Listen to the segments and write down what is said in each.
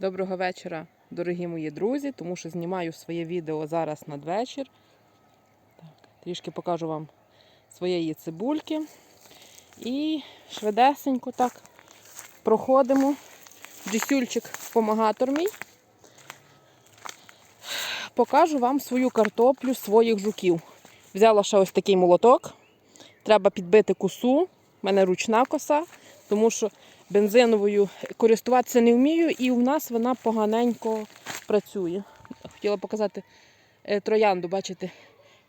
Доброго вечора, дорогі мої друзі, тому що знімаю своє відео зараз надвечір. Так, трішки покажу вам своєї цибульки. І швидесенько так проходимо. Джисюльчик помагатор мій. Покажу вам свою картоплю своїх жуків. Взяла ще ось такий молоток. Треба підбити косу. У мене ручна коса, тому що бензиновою користуватися не вмію, і у нас вона поганенько працює. Хотіла показати е, троянду, бачите,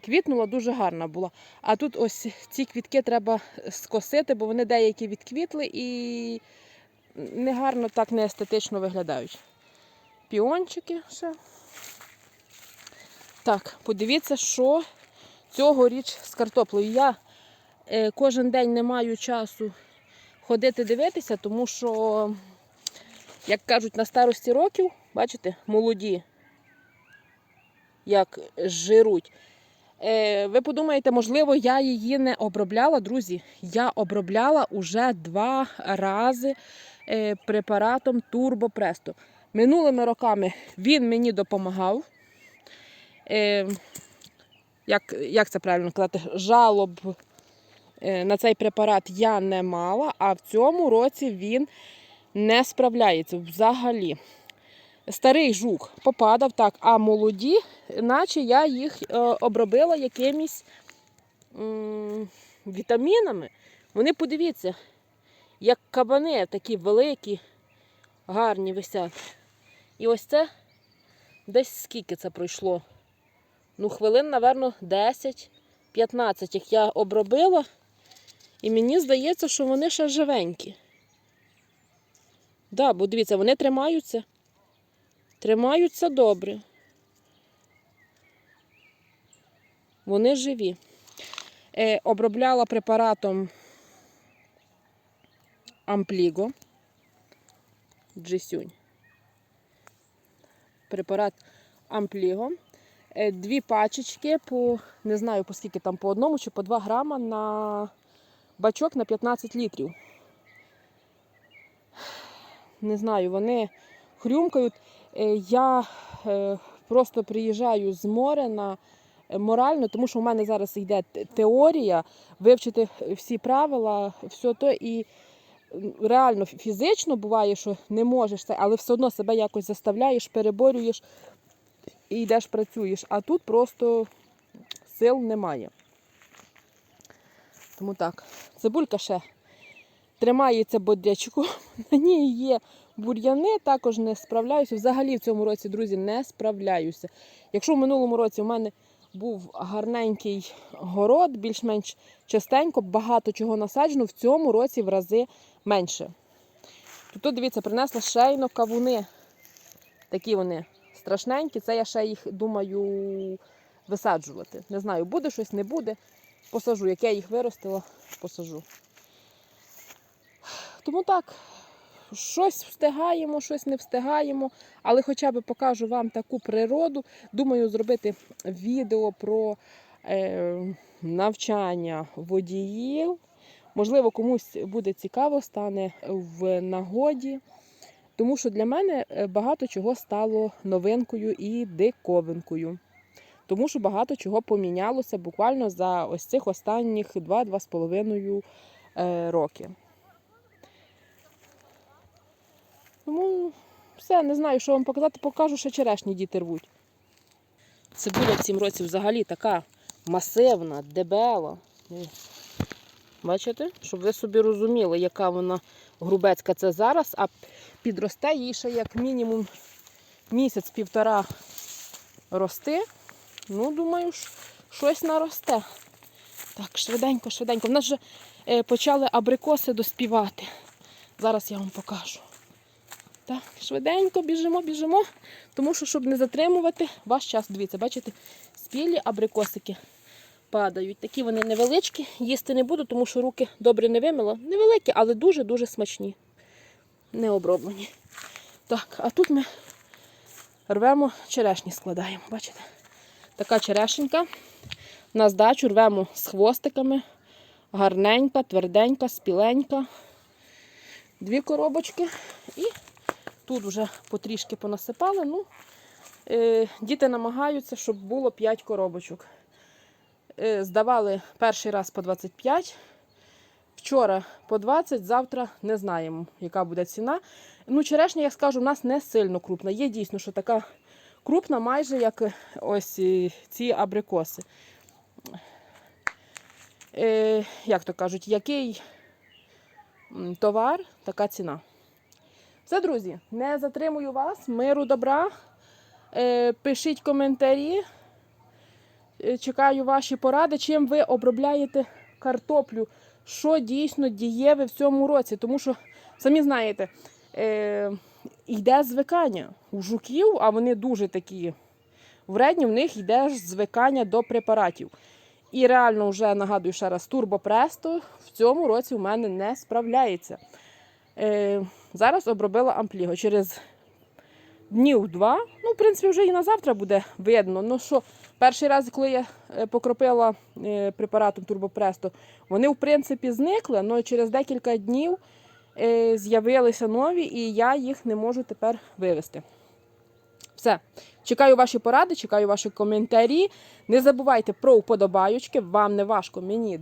квітнула, дуже гарна була. А тут ось ці квітки треба скосити, бо вони деякі відквітли і негарно так не естетично виглядають. Піончики ще. Так, подивіться, що цьогоріч з картоплею. Я е, кожен день не маю часу ходити дивитися, тому що, як кажуть, на старості років, бачите, молоді, як жируть. Е, ви подумаєте, можливо, я її не обробляла, друзі. Я обробляла уже два рази е, препаратом Турбопресто. Минулими роками він мені допомагав. Е, як, як це правильно казати, жалоб на цей препарат я не мала, а в цьому році він не справляється взагалі. Старий жук попадав так, а молоді, наче я їх е, обробила якимись м, вітамінами. Вони, подивіться, як кабани, такі великі, гарні висять. І ось це десь скільки це пройшло? Ну, хвилин, напевно, 10-15, як я обробила. І мені здається, що вони ще живенькі. Да, бо дивіться, вони тримаються. Тримаються добре. Вони живі. Е, обробляла препаратом Ампліго. Джисюнь. Препарат Ампліго. Е, Дві пачечки по, не знаю, по скільки там, по одному чи по 2 грама на бачок на 15 літрів. Не знаю, вони хрюмкають. Е, Я е, просто приїжджаю з моря на е, морально, тому що у мене зараз йде теорія, вивчити всі правила, все то і реально фізично буває, що не можеш це, але все одно себе якось заставляєш, переборюєш і йдеш працюєш. А тут просто сил немає. Тому так, цибулька ще тримається бодрячку. На ній є бур'яни, також не справляюся. Взагалі в цьому році, друзі, не справляюся. Якщо в минулому році у мене був гарненький город, більш-менш частенько, багато чого насаджено, в цьому році в рази менше. Тут, дивіться, принесла шейно кавуни. Такі вони страшненькі. Це я ще їх думаю висаджувати. Не знаю, буде щось, не буде. Посажу. Як я їх виростила, посажу. Тому так, щось встигаємо, щось не встигаємо, але хоча б покажу вам таку природу. Думаю, зробити відео про е, навчання водіїв. Можливо, комусь буде цікаво, стане в нагоді. Тому що для мене е, багато чого стало новинкою і диковинкою. Тому що багато чого помінялося буквально за ось цих останніх 2-2,5 е, роки. Тому все, не знаю, що вам показати, покажу, що черешні діти рвуть. Цибуля в цім році взагалі така масивна, дебела. Бачите? Щоб ви собі розуміли, яка вона грубецька це зараз, а підросте їй ще як мінімум місяць-півтора рости. Ну, думаю, щось наросте. Так, швиденько, швиденько. В нас вже е, почали абрикоси доспівати. Зараз я вам покажу. Так, швиденько біжимо, біжимо. Тому що, щоб не затримувати ваш час. Дивіться, бачите, спілі абрикосики падають. Такі вони невеличкі, їсти не буду, тому що руки добре не вимила. Невеликі, але дуже-дуже смачні. Не оброблені. Так, а тут ми рвемо черешні, складаємо. Бачите? Така черешенька. На здачу рвемо з хвостиками. Гарненька, тверденька, спіленька. Дві коробочки і Тут вже потрішки понасипали. Ну, е, діти намагаються, щоб було 5 коробочок. Е, здавали перший раз по 25. Вчора по 20, завтра не знаємо, яка буде ціна. Ну, черешня, я скажу, у нас не сильно крупна. Є дійсно, що така крупна, майже як ось ці абрикоси. Е, як то кажуть, який товар, така ціна. Все, друзі, не затримую вас. Миру добра. Е, пишіть коментарі. Е, Чекаю ваші поради, чим ви обробляєте картоплю, що дійсно дієве в цьому році. Тому що, самі знаєте, е, йде звикання у жуків, а вони дуже такі вредні, в них йде звикання до препаратів. І реально, вже нагадую ще раз, турбопресто в цьому році в мене не справляється. Е, зараз обробила ампліго. Через днів два, ну, в принципі, вже і на завтра буде видно. Ну що, перший раз, коли я е, покропила е, препаратом турбопресто, вони, в принципі, зникли, але через декілька днів з'явилися нові, і я їх не можу тепер вивести. Все. Чекаю ваші поради, чекаю ваші коментарі. Не забувайте про вподобайочки. Вам не важко, мені